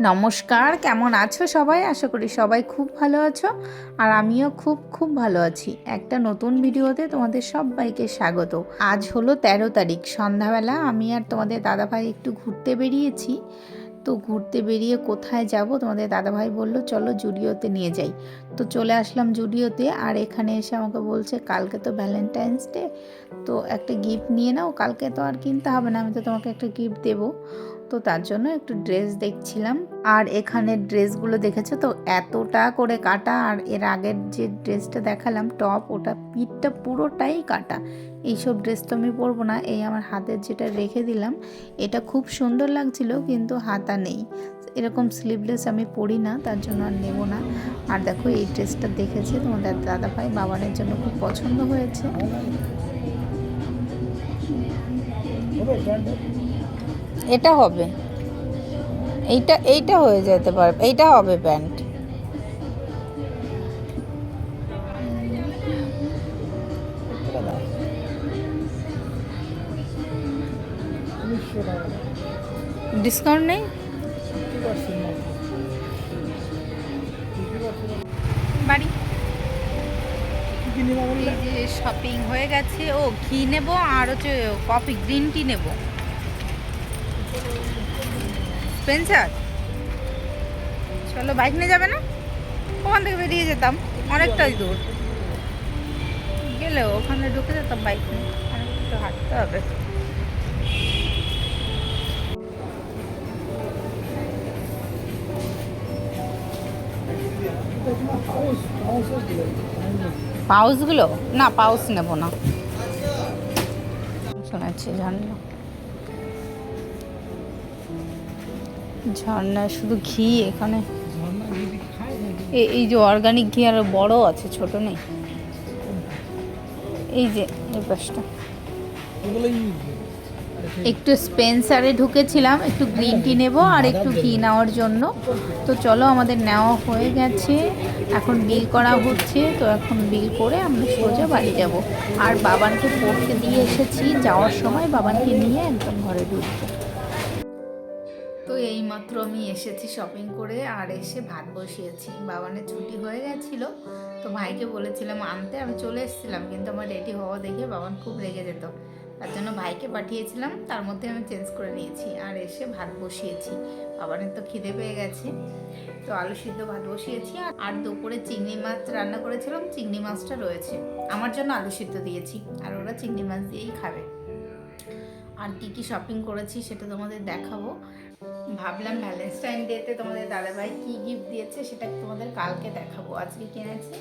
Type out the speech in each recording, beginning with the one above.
নমস্কার, কেমন আছো সবাই? আশা করি সবাই খুব ভালো আছো আর আমিও খুব খুব ভালো আছি। একটা নতুন ভিডিওতে তোমাদের সবাইকে স্বাগত। আজ হলো তেরো তারিখ, সন্ধ্যাবেলা। আমি আর তোমাদের দাদাভাই একটু ঘুরতে বেরিয়েছি। তো ঘুরতে বেরিয়ে কোথায় যাব? তোমাদের দাদাভাই বলল, চলো জুডিওতে নিয়ে যাই। তো চলে আসলাম জুডিওতে, আর এখানে এসে আমাকে বলছে, কালকে তো ভ্যালেন্টাইন্স ডে তো একটা গিফট নিয়ে নাও। কালকে তো আর কিনতে হবে না, আমি তো তোমাকে একটা গিফট দেবো। তো তার জন্য একটু ড্রেস দেখছিলাম। আর এখানে ড্রেসগুলো দেখেছ তো? এতটা করে কাটা আর এর আগের যে ড্রেসটা দেখালাম টপ ওটা পিঠটা পুরোটাই কাটা। এইসব ড্রেস তো আমি পরবো না। এই আমার হাতের যেটা রেখে দিলাম এটা খুব সুন্দর লাগছিল কিন্তু হাতা নেই। এরকম স্লিভলেস আমি পরি না তার জন্য আর নেব না। আর দেখো এই ড্রেসটা দেখেছি তোমাদের দাদা ভাই বাবানের জন্য খুব পছন্দ হয়েছে। এটা হবে। এইটা এইটা হয়ে যেতে পারবে এইটা হবে প্যান্ট। ডিসকাউন্ট নেই? বাড়ি। শপিং হয়ে গেছে। ও ঘি নেব? আর হচ্ছে, কফি গ্রিন টি নেব। স্পেন্সার চলো, বাইক নিয়ে যাবে না? ওখান থেকে বেরিয়ে যেতাম। অনেকটাই দূর। গেলে ওখানে ঢুকে যেতাম বাইক নিয়ে। অনেক একটু হাঁটতে হবে। পাউসগুলো? না, পাউস নেব না। শোনাচ্ছি ঝর্ণা ঝর্ণা, শুধু ঘি এখানে? এই যে অর্গানিক ঘি আর বড় আছে, ছোট নেই। এই যে, এই পাশটা। একটু স্পেন্সারে ঢুকেছিলাম, একটু গ্রিন টি নেব আর একটু ঘি নেওয়ার জন্য। তো চলো, আমাদের নেওয়া হয়ে গেছে। এখন বিল করা হচ্ছে, তো এখন বিল করে আমরা সোজা বাড়ি যাব। আর বাবানকে পড়তে দিয়ে এসেছি, যাওয়ার সময় বাবানকে নিয়ে একদম ঘরে ঢুকবো। তো এই মাত্র আমি এসেছি শপিং করে আর এসে ভাত বসিয়েছি। বাবানের ছুটি হয়ে গেছিল, তো ভাইকে বলেছিলাম আনতে, আমি চলে এসেছিলাম, কিন্তু আমার রেডি হওয়া দেখে বাবান খুব রেগে যেত। তার জন্য ভাইকে পাঠিয়েছিলাম, তার মধ্যে আমি চেঞ্জ করে নিয়েছি আর এসে ভাত বসিয়েছি। বাবানের তো খিদে পেয়ে গেছে, তো আলু সিদ্ধ ভাত বসিয়েছি আর- আর দুপুরে চিংড়ি মাছ রান্না করেছিলাম, চিংড়ি মাছটা রয়েছে। আমার জন্য আলু সিদ্ধ দিয়েছি, আর ওরা চিংড়ি মাছ দিয়েই খাবে। আর কী কী শপিং করেছি সেটা তোমাদের দেখাবো। ভাবলাম ভ্যালেন্টাইন ডেতে তোমাদের দাদাভাই কী গিফট দিয়েছে সেটা তোমাদের কালকে দেখাবো। আজকে কিনেছি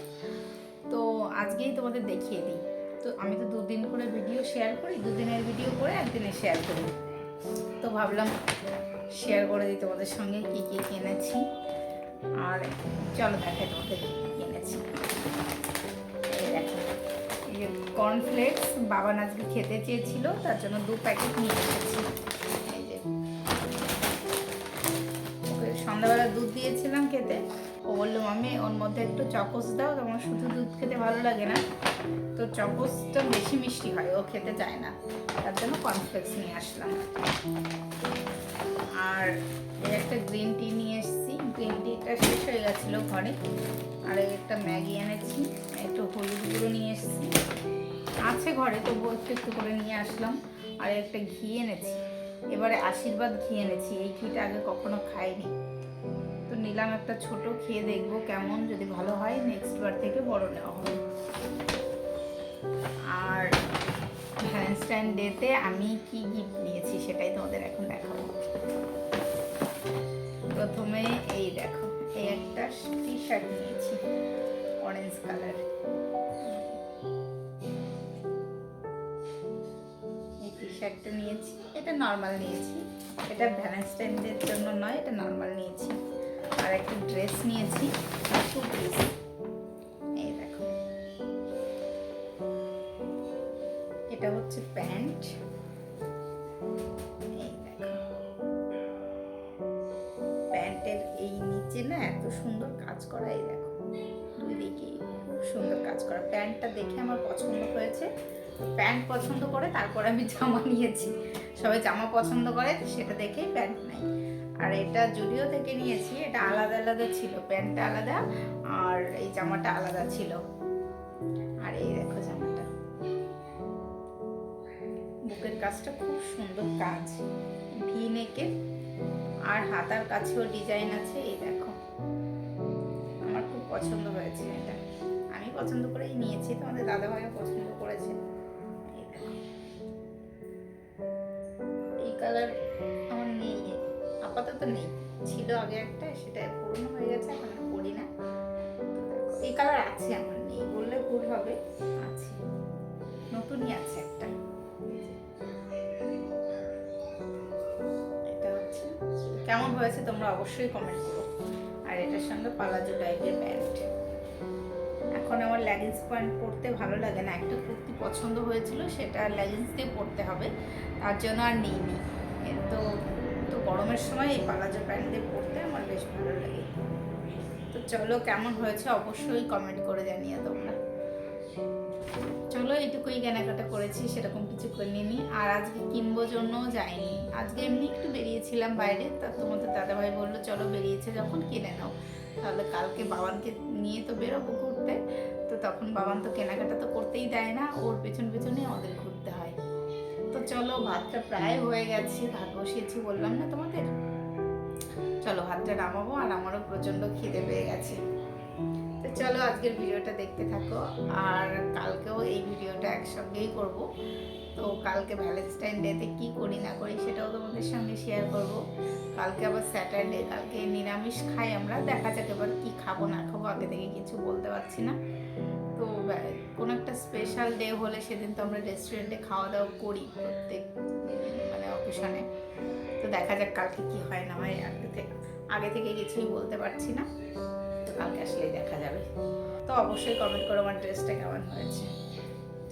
তো আজকেই তোমাদের দেখিয়ে দিই। তো আমি তো দুদিন করে ভিডিও শেয়ার করি, দুদিনের ভিডিও করে একদিনে শেয়ার করি। তো ভাবলাম শেয়ার করে দিই তোমাদের সঙ্গে কী কী কিনেছি আর চলো দেখাই তোমাদের কী কী কিনেছি দেখো কর্নফ্লেক্স বাবা আজকে খেতে চেয়েছিল, তার জন্য দু প্যাকেট নিয়ে এসেছি। দুধ দিয়েছিলাম খেতে। ও বলল মামি ওর মধ্যে একটু চকোস দাও, তোমার শুধু দুধ খেতে ভালো লাগে না। তো চকোসটা বেশি মিষ্টি হয়, ও খেতে চায় না। তার জন্য কর্নফ্লেক্স নিয়ে আসলাম। আর একটা গ্রিন টি নিয়ে এসেছি। গ্রিন টিটা শেষ হয়ে গেছিল ঘরে। আর একটা ম্যাগি এনেছি, একটু হলুদ গুঁড়ো নিয়ে এসেছি। আছে ঘরে, তবু একটু একটু করে নিয়ে আসলাম। আর একটা ঘি এনেছি। এবারে আশীর্বাদ ঘি এনেছি। এই ঘিটা আগে কখনো খাইনি। তো নিলাম একটা ছোট, খেয়ে দেখব কেমন, যদি ভালো হয় নেক্সট বার থেকে বড় নেওয়া হবে। আর ভ্যালেন্টাইন ডেতে আমি কি গিফট নিয়েছি সেটাই তোমাদের এখন দেখাবো। প্রথমে এই দেখো, এই একটা টি শার্ট নিয়েছি অরেঞ্জ কালার এই টি শার্টটা নিয়েছি, এটা নর্মাল নিয়েছি। এটা ভ্যালেন্টাইন ডের জন্য নয়, এটা নর্মাল নিয়েছি। আর একটা ড্রেস নিয়েছি। টু পিস এই দেখো। এটা হচ্ছে প্যান্ট। প্যান্টের এই নিচে না এত সুন্দর কাজ করা, এই দেখো। দুই দিকে সুন্দর কাজ করা। প্যান্টটা দেখে আমার পছন্দ হয়েছে। প্যান্ট পছন্দ করে, তারপরে আমি জামা নিয়েছি। সবাই জামা পছন্দ করে, সেটা দেখেই প্যান্ট নাই। আর এটা জুডিও থেকে নিয়েছি, এটা আলাদা আলাদা ছিল, প্যান্টটা আলাদা আর এই জামাটা আলাদা ছিল। আর এই দেখো জামাটা। বুকের কাজটা খুব সুন্দর কাজ, ভি নেকের আর হাতার কাছেও ডিজাইন আছে, এই দেখো। আমার খুব পছন্দ হয়েছে এটা। আমি পছন্দ করেই নিয়েছি, তোমাদের দাদা ভাইও পছন্দ করেছে। আপাতত নেই ছিল আগে একটা সেটা পুরনো হয়ে গেছে এখন আর পরি না। এই কালার আছে আমার নেই বললে ভুল হবে। আছে। নতুনই আছে একটা। এটা হচ্ছে। কেমন হয়েছে তোমরা অবশ্যই কমেন্ট করো। আর এটার সঙ্গে পালাজো টাইপের প্যান্ট এখন আমার লেগিংস প্যান্ট পরতে ভালো লাগে না। একটা কুর্তি পছন্দ হয়েছিল সেটা লেগিংস দিয়ে পরতে হবে। তার জন্য আর নিইনি। তো তো গরমের সময় এই পালাজো প্যান্ট দিয়ে পরতে আমার বেশ ভালো লাগে। তো চলো কেমন হয়েছে অবশ্যই কমেন্ট করে জানিয়ে তোমরা। চলো এইটুকুই কেনাকাটা করেছি, সেরকম কিছু করিনি আর আজকে কিনবো জন্য যাইনি। আজকে এমনি একটু বেরিয়েছিলাম বাইরে, তা তোমাদের দাদাভাই বলল, চলো বেরিয়েছে যখন, কিনে নাও। তাহলে কালকে বাবানকে নিয়ে তো বেরোবো ঘুরতে। তো তখন বাবান তো কেনাকাটা তো করতেই দেয় না, ওর পেছন পেছনে তো চলো, ভাতটা প্রায় হয়ে গেছে। ভাত বসিয়েছি, বললাম না তোমাদের? চলো, ভাতটা নামাবো আর আমারও প্রচণ্ড খিদে পেয়ে গেছে। তো চলো, আজকের ভিডিওটা দেখতে থাকো। আর কালকেও এই ভিডিওটা একসঙ্গেই করব। তো কালকে ভ্যালেন্টাইন ডেতে কি করি, না করি, সেটাও তোমাদের সঙ্গে শেয়ার করব। কালকে আবার স্যাটারডে কালকে নিরামিষ খাই আমরা। দেখা যাক এবার কি খাব, না খাব, আগে থেকে কিছু বলতে পারছি না। তো কোনো একটা স্পেশাল ডে হলে সেদিন তো আমরা রেস্টুরেন্টে খাওয়া দাওয়া করি প্রত্যেক মানে অকেশনে তো দেখা যাক কালকে কি হয় না হয় আগে থেকে আগে থেকে কিছুই বলতে পারছি না। তো কালকে আসলেই দেখা যাবে। তো অবশ্যই কমেন্ট করো আমার ড্রেসটা কেমন হয়েছে।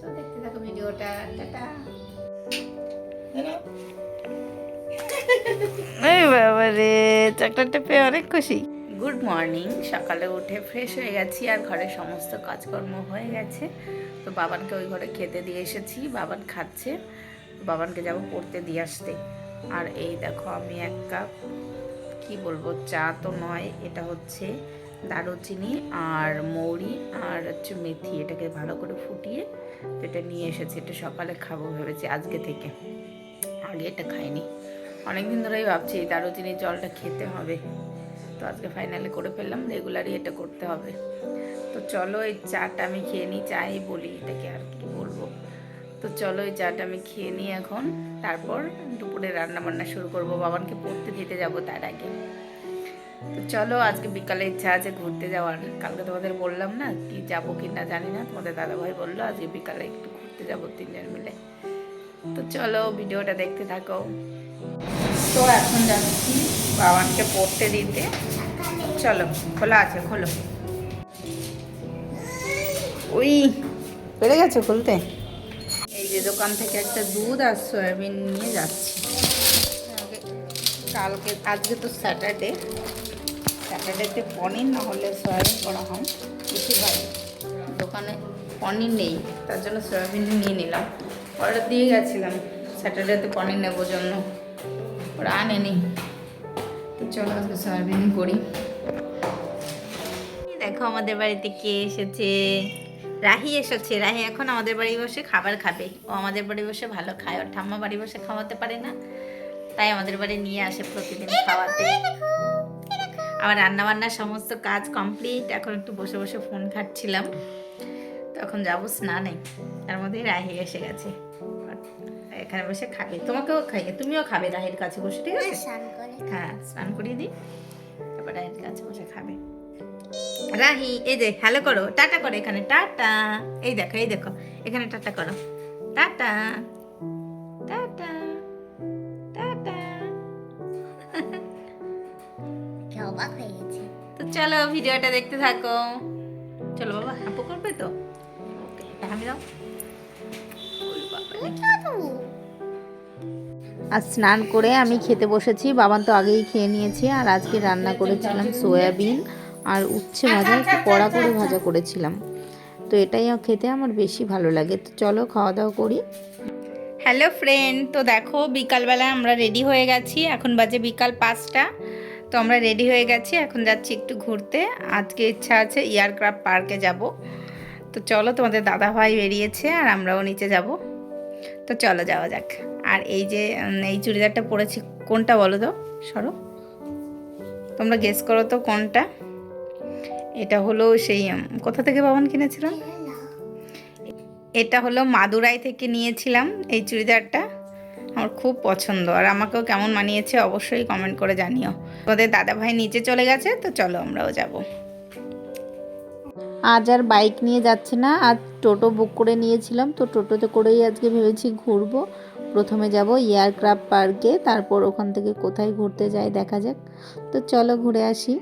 তো দেখতে থাকো ভিডিওটা টাটা। এই বাবা রে চকলেটটা পেয়ে অনেক খুশি। Good morning. সকালে উঠে ফ্রেশ হয়ে গেছি আর ঘরের সমস্ত কাজকর্ম হয়ে গেছে। তো বাবানকে ওই ঘরে খেতে দিয়ে এসেছি। বাবান খাচ্ছে। বাবানকে যাব পড়তে দিয়ে আসতে। আর এই দেখো, আমি এক কাপ, কি বলব, চা তো নয়, এটা হচ্ছে দারুচিনি আর মৌরি আর হচ্ছে মেথি। এটাকে ভালো করে ফুটিয়ে এটা নিয়ে এসেছি। এটা সকালে খাব ভেবেছি, আজকে থেকে। আগে এটা খাইনি। অনেকদিন ধরেই ভাবছি, এই দারুচিনির জলটা খেতে হবে। তো আজকে ফাইনালি করে ফেললাম রেগুলারই এটা করতে হবে। তো চলো এই চাটা আমি খেয়ে নিই, চাই বলি এটাকে আর কি বলব। তো চলো এই চাটা আমি খেয়ে নিই এখন, তারপর দুপুরে রান্না বান্না শুরু করব। বাবানকে পড়তে দিতে যাব তার আগে। তো চলো আজকে বিকালে ইচ্ছা আছে ঘুরতে যাওয়ার। কালকে তোমাদের বললাম না কি যাব কি না জানি না, তোমাদের দাদাভাই বলল আজকে বিকালে একটু ঘুরতে যাব তিনজন মিলে। তো চলো ভিডিওটা দেখতে থাকো। তো এখন যাচ্ছি। বাবানকে পড়তে দিতে। চলো খোলা আছে খোলো। ওই পেরে গেছে খুলতে? এই যে দোকান থেকে একটা দুধ আর সয়াবিন নিয়ে যাচ্ছি। কালকে আজকে তো স্যাটারডে। স্যাটারডেতে পনির না হলে সয়াবিন করা হয়। বেশিরভাগ দোকানে পনির নেই তার জন্য সয়াবিন নিয়ে নিলাম। অর্ডার দিয়ে গেছিলাম স্যাটারডেতে পনির নেব জন্য। ওরা আনেনি। তো চলো আজকে সয়াবিন করি। দেখো আমাদের বাড়িতে কে এসেছে? রাহি এসেছে। রাহি এখন আমাদের বাড়ি বসে খাবার খাবে। ও আমাদের বাড়ি বসে ভালো খায়। ওর ঠাম্মা বাড়ি বসে খাওয়াতে পারে না। তাই আমাদের বাড়ি নিয়ে আসে প্রতিদিন খাওয়াতে। আমার রান্না বান্নার সমস্ত কাজ কমপ্লিট। এখন একটু বসে বসে ফোন ঘাটছিলাম। তখন যাব স্নানে। তার মধ্যেই রাহি এসে গেছে। এখানে বসে খাবে। তোমাকেও খাইয়ে তুমিও খাবে রাহির কাছে বসে ঠিক আছে? স্নান করে হ্যাঁ স্নান করিয়ে দিই। তারপর রাহির কাছে বসে খাবে। রাহি এই যে হ্যালো করো। টাটা করো এখানে। টাটা। এই দেখো এই দেখো। এখানে টাটা করো। টাটা। টাটা। টাটা। কি অবাক হয়ে গেছে। তো চলো ভিডিওটা দেখতে থাকো। চলো বাবা হাপু করবে তো? আমি দাও। আর স্নান করে আমি খেতে বসেছি। বাবান তো আগেই খেয়ে নিয়েছে আর আজকে রান্না করেছিলাম সয়াবিন আর উচ্ছে ভাজা, একটু কড়া করে ভাজা করেছিলাম। তো এটাই খেতে আমার বেশি ভালো লাগে। তো চলো খাওয়া দাওয়া করি। হ্যালো ফ্রেন্ড, তো দেখো বিকালবেলা আমরা রেডি হয়ে গেছি। এখন বাজে বিকাল পাঁচটা। তো আমরা রেডি হয়ে গেছি, এখন যাচ্ছি একটু ঘুরতে। আজকে ইচ্ছা আছে এয়ারক্রাফট পার্কে যাব। তো চলো তোমাদের দাদা ভাই বেরিয়েছে আর আমরাও নিচে যাব। তো চলো যাওয়া যাক। আর এই যে এই চুড়িদারটা পরেছি, কোনটা বলো তো? সরো। তোমরা গেস করো তো কোনটা? এটা হলো সেই কোথা থেকে বাবান কিনেছিলাম? এটা হলো মাদুরাই থেকে নিয়েছিলাম এই চুড়িদারটা। আমার খুব পছন্দ। আর আমাকেও কেমন মানিয়েছে অবশ্যই কমেন্ট করে জানিও। তোদের দাদা ভাই নিচে চলে গেছে, তো চলো আমরাও যাব। আজ আর বাইক নিয়ে যাচ্ছে না, আজ টোটো বুক করে নিয়েছিলাম, তো টোটোতে করেই আজকে ভেবেছি ঘুরবো। প্রথমে যাব এয়ারক্রাফট পার্কে তারপর ওখান থেকে কোথায় ঘুরতে যাই দেখা যাক। তো চলো ঘুরে আসি।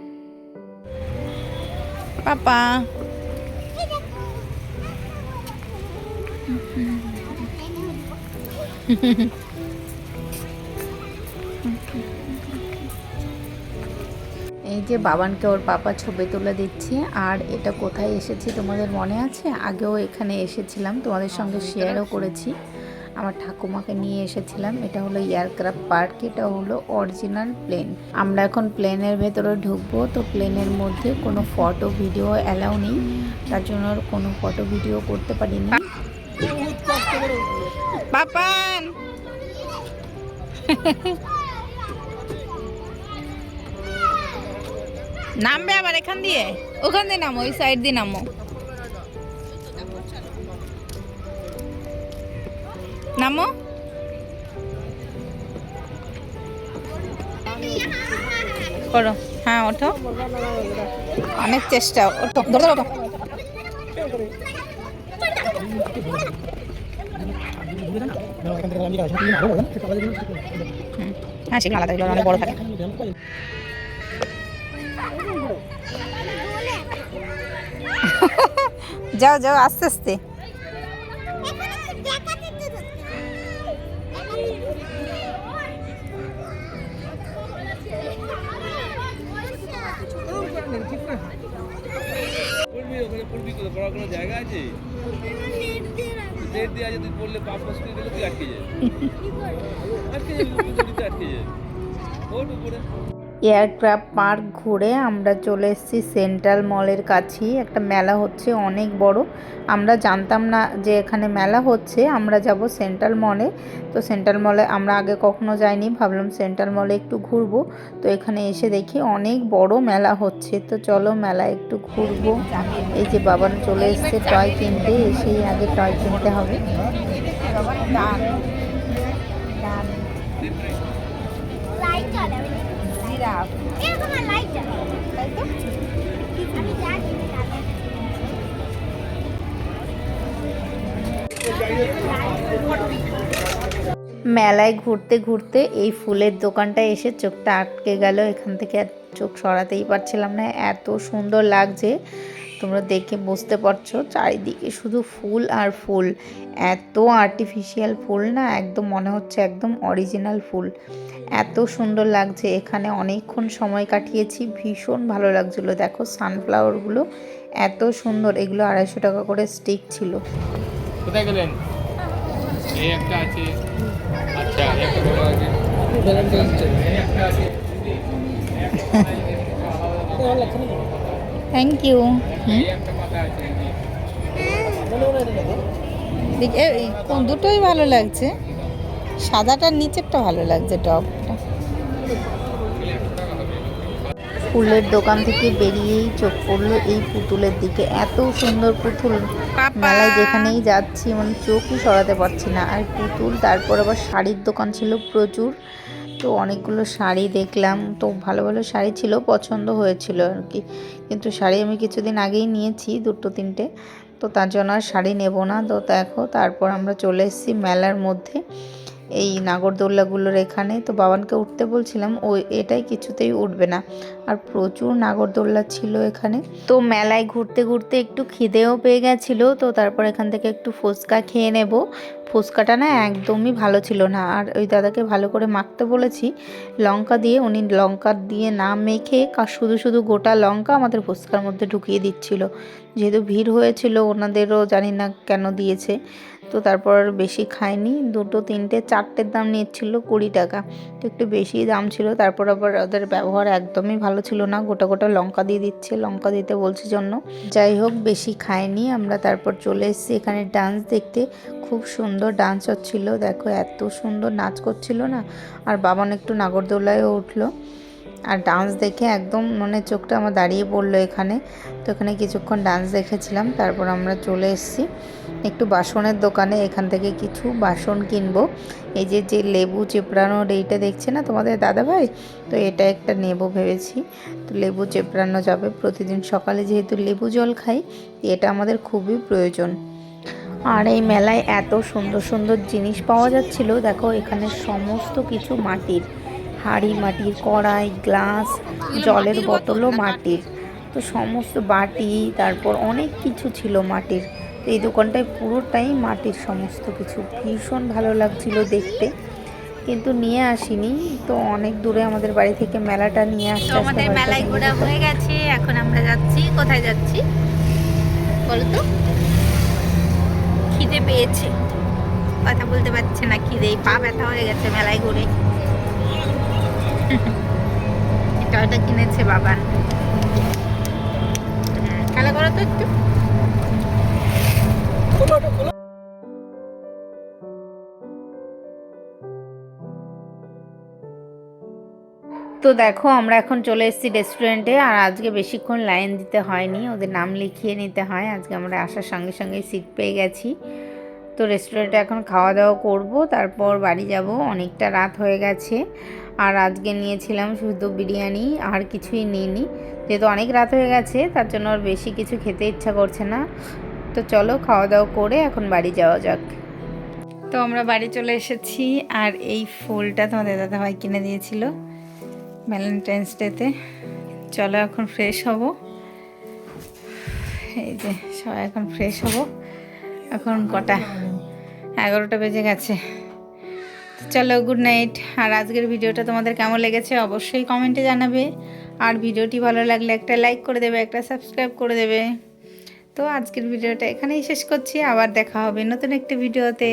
পাপা। এই যে বাবানকে ওর পাপা ছবি তুলে দিচ্ছে আর এটা কোথায় এসেছি তোমাদের মনে আছে? আগেও এখানে এসেছিলাম তোমাদের সঙ্গে শেয়ারও করেছি। আমার ঠাকুমাকে নিয়ে এসেছিলাম। এটা হলো এয়ারক্রাফট পার্ক, এটা হলো অরিজিনাল প্লেন। আমরা এখন প্লেনের ভেতরে ঢুকবো, তো প্লেনের মধ্যে কোনো ফটো, ভিডিও অ্যালাউ নেই। তার জন্য কোনো ফটো, ভিডিও করতে পারিনি। পাপান নামবে আবার এখান দিয়ে? ওখান দিয়ে নামো, ওই সাইড দিয়ে নামো। নামো। করো। হ্যাঁ ওঠো। অনেক চেষ্টা, ওঠো। ধরো ওঠো। হ্যাঁ সেগুলো আলাদা, এগুলো অনেক বড় থাকে। যাও যাও, আস্তে আস্তে। পড়বি কোথায় পড়ার কোনো জায়গা আছে? ডেট দিয়ে আছে তুই পড়লে পাপ করে গেলে তুই আটকে যাবি। আটকে যাবি আটকে যাবি। ওঠ উপরে। এয়ারক্রাফট পার্ক ঘুরে আমরা চলে এসেছি সেন্ট্রাল মলের কাছেই। একটা মেলা হচ্ছে, অনেক বড়। আমরা জানতাম না যে এখানে মেলা হচ্ছে। আমরা যাব সেন্ট্রাল মলে। তো সেন্ট্রাল মলে আমরা আগে কখনো যাইনি, ভাবলাম সেন্ট্রাল মলে একটু ঘুরবো। তো এখানে এসে দেখি অনেক বড় মেলা হচ্ছে। তো চলো মেলা একটু ঘুরবো। এই যে বাবার চলে এসছে, টয় কিনতে। এসেই আগে টয় কিনতে হবে। মেলায় ঘুরতে ঘুরতে এই ফুলের দোকানটায় এসে চোখটা আটকে গেল। এখান থেকে চোখ সরাতেই পারছিলাম না। এত সুন্দর লাগছে। তোমরা দেখে বুঝতে পারছ চারিদিকে শুধু ফুল আর ফুল। এত আর্টিফিশিয়াল ফুল না একদম মনে হচ্ছে একদম অরিজিনাল ফুল। এত সুন্দর লাগছে এখানে অনেকক্ষণ সময় কাটিয়েছি ভীষণ ভালো লাগছিল। দেখো সানফ্লাওয়ারগুলো এত সুন্দর এগুলো আড়াইশো টাকা করে স্টিক ছিল। কোথায় গেলেন? এই একটা আছে। আচ্ছা এই একটা বড় আছে। এই একটা আছে। থ্যাংক ইউ দুটোই ভালো লাগছে। সাদাটার নিচেরটা ভালো লাগছে টপটা। ফুলের দোকান থেকে বেরিয়েই চোখ পড়ল এই পুতুলের দিকে। এত সুন্দর পুতুল। মেলায় যেখানেই যাচ্ছি মানে চোখই সরাতে পারছি না। আর পুতুল তারপর আবার শাড়ির দোকান ছিল প্রচুর। তো অনেকগুলো শাড়ি দেখলাম। তো ভালো ভালো শাড়ি ছিল, পছন্দ হয়েছিল আর কি। কিন্তু শাড়ি আমি কিছুদিন আগেই নিয়েছি, দুটো তিনটে। তো তার জন্য আর শাড়ি নেব না। তো দেখো, তারপর আমরা চলে এসেছি মেলার মধ্যে, এই নাগরদোল্লাগুলোর এখানে। তো বাবানকে উঠতে বলছিলাম ওই এটাই কিছুতেই উঠবে না। আর প্রচুর নাগরদোল্লা ছিল এখানে। তো মেলায় ঘুরতে ঘুরতে একটু খিদেও পেয়ে গেছিল। তো তারপর এখান থেকে একটু ফুচকা খেয়ে নেব। ফুচকাটা না একদমই ভালো ছিল না। আর ওই দাদাকে ভালো করে মাখতে বলেছি, লঙ্কা দিয়ে উনি লঙ্কা দিয়ে না মেখে শুধু শুধু গোটা লঙ্কা আমাদের ফুচকার মধ্যে ঢুকিয়ে দিচ্ছিল। যেহেতু ভিড় হয়েছিল, ওনাদেরও জানি না কেন দিয়েছে। তো তারপর বেশি খাইনি। দুটো, তিনটে চারটের দাম নিচ্ছিল কুড়ি টাকা। তো একটু বেশি দাম ছিল। তারপর আবার ওদের ব্যবহার একদমই ভালো ছিল না। গোটা গোটা লঙ্কা দিয়ে দিচ্ছে। লঙ্কা দিতে বলছে জন্য। যাই হোক, বেশি খাইনি। আমরা তারপর চলে এসেছি এখানে ডান্স দেখতে। খুব সুন্দর ডান্স হচ্ছিল। দেখো, এত সুন্দর নাচ করছিল না। আর বাবান একটু নাগরদোলায়ও উঠল। আর ডান্স দেখে একদম মনে চোখটা আমার দাঁড়িয়ে পড়ল এখানে। তো এখানে কিছুক্ষণ ডান্স দেখেছিলাম। তারপর আমরা চলে এসেছি। একটু বাসনের দোকানে এখান থেকে কিছু বাসন কিনবো। এই যে যে লেবু চেপড়ানোর এইটা দেখছে না তোমাদের দাদা ভাই তো এটা একটা নেব ভেবেছি। তো লেবু চেপড়ানো যাবে প্রতিদিন সকালে যেহেতু লেবু জল খাই এটা আমাদের খুবই প্রয়োজন। আর এই মেলায় এত সুন্দর সুন্দর জিনিস পাওয়া যাচ্ছিল। দেখো এখানে সমস্ত কিছু মাটির হাড়ি মাটির কড়াই গ্লাস জলের বোতলও মাটির। তো সমস্ত বাটি তারপর অনেক কিছু ছিল মাটির। তো এই দোকানটায় পুরোটাই মাটির সমস্ত কিছু। ভীষণ ভালো লাগছিল দেখতে। কিন্তু নিয়ে আসিনি। তো অনেক দূরে আমাদের বাড়ি থেকে মেলাটা নিয়ে আসতে আমাদের মেলায় ঘোরা হয়ে গেছে। এখন আমরা যাচ্ছি। কোথায় যাচ্ছি? বলো তো খিদে পেয়েছে। কথা বলতে পারছে না খিদে। পা ব্যথা হয়ে গেছে মেলায় ঘুরে। এটা কিনেছে হুম, খেলা করো তো একটু। তো দেখো আমরা এখন চলে এসেছি রেস্টুরেন্টে আর আজকে বেশিক্ষণ লাইন দিতে হয়নি ওদের নাম লিখিয়ে নিতে হয়। আজকে আমরা আসার সঙ্গে সঙ্গে সিট পেয়ে গেছি। তো রেস্টুরেন্টে এখন খাওয়া দাওয়া করব তারপর বাড়ি যাব। অনেকটা রাত হয়ে গেছে আর আজকে নিয়েছিলাম শুধু বিরিয়ানি আর কিছুই নিইনি। যেহেতু অনেক রাত হয়ে গেছে, তার জন্য আর বেশি কিছু খেতে ইচ্ছা করছে না। তো চলো খাওয়া দাওয়া করে এখন বাড়ি যাওয়া যাক। তো আমরা বাড়ি চলে এসেছি, আর এই ফুলটা তোমাদের দাদাভাই কিনে দিয়েছিল ভ্যালেন্টাইন্স ডেতে চলো এখন ফ্রেশ হব। এই যে, সবাই এখন ফ্রেশ হব। এখন কটা? এগারোটা বেজে গেছে। চলো গুড নাইট আর আজকের ভিডিওটা তোমাদের কেমন লেগেছে অবশ্যই কমেন্টে জানাবে। আর ভিডিওটি ভালো লাগলে একটা লাইক করে দেবে, একটা সাবস্ক্রাইব করে দেবে। তো আজকের ভিডিওটা এখানেই শেষ করছি, আবার দেখা হবে নতুন একটি ভিডিওতে।